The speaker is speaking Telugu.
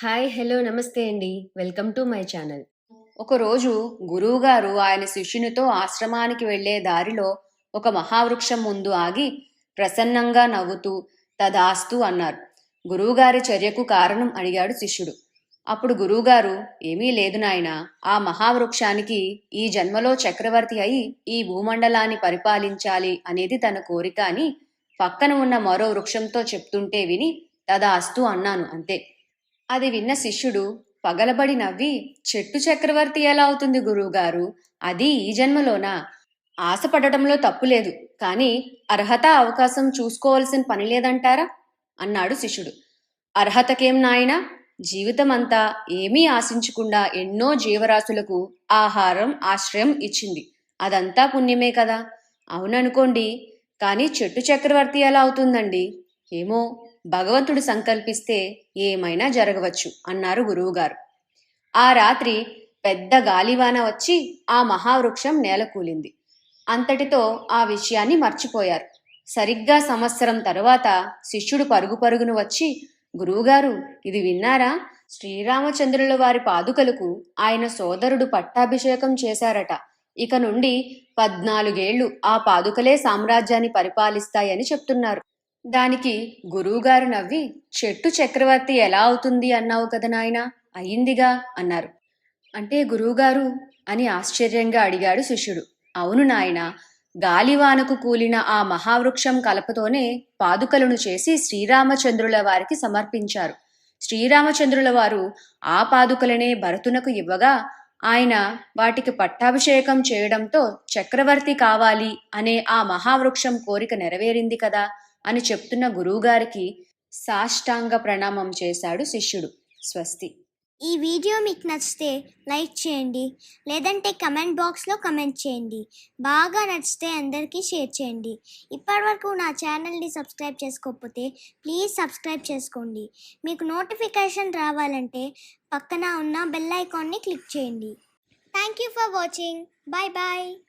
హాయ్ హలో నమస్తే అండి. Welcome to my channel. ఒకరోజు గురువుగారు ఆయన శిష్యునితో ఆశ్రమానికి వెళ్ళే దారిలో ఒక మహావృక్షం ముందు ఆగి ప్రసన్నంగా నవ్వుతూ తదాస్తు అన్నారు. గురువుగారి చర్యకు కారణం అడిగాడు శిష్యుడు. అప్పుడు గురువుగారు ఏమీ లేదు నాయన. ఆ మహావృక్షానికి ఈ జన్మలో చక్రవర్తి అయి ఈ భూమండలాన్ని పరిపాలించాలి అనేది తన కోరిక అని పక్కన ఉన్న మరో వృక్షంతో చెప్తుంటే విని తదాస్తు అన్నాను అంతే. అది విన్న శిష్యుడు పగలబడి నవ్వి చెట్టు చక్రవర్తి ఎలా అవుతుంది గురువుగారు? అది ఈ జన్మలోనా? ఆశపడటంలో తప్పులేదు కానీ అర్హత అవకాశం చూసుకోవాల్సిన పని లేదంటారా? అన్నాడు శిష్యుడు. అర్హతకేం నాయనా? జీవితమంతా ఏమీ ఆశించకుండా ఎన్నో జీవరాశులకు ఆహారం ఆశ్రయం ఇచ్చింది. అదంతా పుణ్యమే కదా? అవుననుకోండి కానీ చెట్టు చక్రవర్తి ఎలా అవుతుందండి? ఏమో భగవంతుడు సంకల్పిస్తే ఏమైనా జరగవచ్చు అన్నారు గురువుగారు. ఆ రాత్రి పెద్ద గాలివాన వచ్చి ఆ మహావృక్షం నేలకూలింది. అంతటితో ఆ విషయాన్ని మర్చిపోయారు. సరిగ్గా సంవత్సరం తరువాత శిష్యుడు పరుగు పరుగును వచ్చి గురువుగారు ఇది విన్నారా? శ్రీరామచంద్రుల వారి పాదుకలకు ఆయన సోదరుడు పట్టాభిషేకం చేశారట. ఇక నుండి పద్నాలుగేళ్ళు ఆ పాదుకలే సామ్రాజ్యాన్ని పరిపాలిస్తాయని చెప్తున్నారు. దానికి గురువుగారు నవ్వి చెట్టు చక్రవర్తి ఎలా అవుతుంది అన్నావు కదా నాయన? అయ్యిందిగా అన్నారు. అంటే గురువుగారు? అని ఆశ్చర్యంగా అడిగాడు శిష్యుడు. అవును నాయన గాలివానకు కూలిన ఆ మహావృక్షం కలపతోనే పాదుకలను చేసి శ్రీరామచంద్రుల వారికి సమర్పించారు. శ్రీరామచంద్రుల వారు ఆ పాదుకలనే భరతునకు ఇవ్వగా ఆయన వాటికి పట్టాభిషేకం చేయడంతో చక్రవర్తి కావాలి అనే ఆ మహావృక్షం కోరిక నెరవేరింది కదా. అని చెప్తున్న గురువుగారికి సాష్టాంగ ప్రణామం చేశాడు శిష్యుడు. స్వస్తి. ఈ వీడియో మీకు నచ్చితే లైక్ చేయండి. లేదంటే కమెంట్ బాక్స్లో కమెంట్ చేయండి. బాగా నచ్చితే అందరికీ షేర్ చేయండి. ఇప్పటివరకు నా ఛానల్ని సబ్స్క్రైబ్ చేసుకోకపోతే ప్లీజ్ సబ్స్క్రైబ్ చేసుకోండి. మీకు నోటిఫికేషన్ రావాలంటే పక్కన ఉన్న బెల్ ఐకాన్ని క్లిక్ చేయండి. Thank you for watching. Bye bye